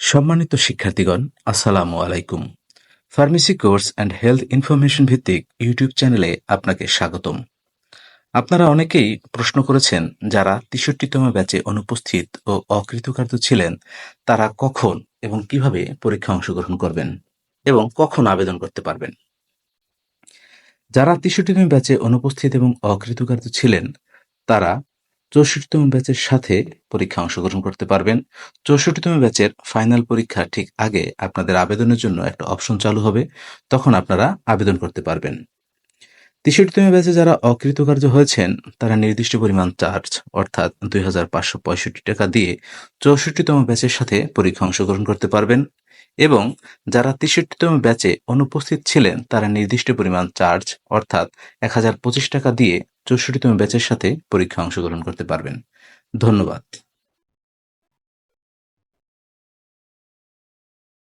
সম্মানিত শিক্ষার্থীগণ, আসসালামু আলাইকুম। Pharmacy course and health information ভিত্তিক ইউটিউব চ্যানেলে আপনাকে স্বাগতম। আপনারা অনেকেই প্রশ্ন করেছেন, যারা তেষট্টিতম ব্যাচে অনুপস্থিত ও অকৃতকার্য ছিলেন, তারা কখন এবং কীভাবে পরীক্ষা অংশগ্রহণ করবেন এবং কখন আবেদন করতে পারবেন? যারা তেষট্টিতম ব্যাচে অনুপস্থিত এবং অকৃতকার্য ছিলেন, তারা চৌষট্টিতম ব্যাচের সাথে পরীক্ষা অংশগ্রহণ করতে পারবেন। চৌষট্টিতম ব্যাচের ফাইনাল পরীক্ষা ঠিক আগে আপনাদের আবেদনের জন্য একটা অপশন চালু হবে। তখন আপনারা আবেদন করতে পারবেন। তেষট্টিতম ব্যাচে যারা অকৃতকার্য হয়েছেন, তারা নির্দিষ্ট পরিমাণ চার্জ, অর্থাৎ দুই হাজার পাঁচশো পঁয়ষট্টি টাকা দিয়ে চৌষট্টিতম ব্যাচের সাথে পরীক্ষা অংশগ্রহণ করতে পারবেন। এবং যারা তেষট্টিতম ব্যাচে অনুপস্থিত ছিলেন, তারা নির্দিষ্ট পরিমাণ চার্জ, অর্থাৎ এক হাজার পঁচিশ টাকা দিয়ে চৌষট্টিতম ব্যাচের সাথে পরীক্ষা অংশগ্রহণ করতে পারবেন। ধন্যবাদ।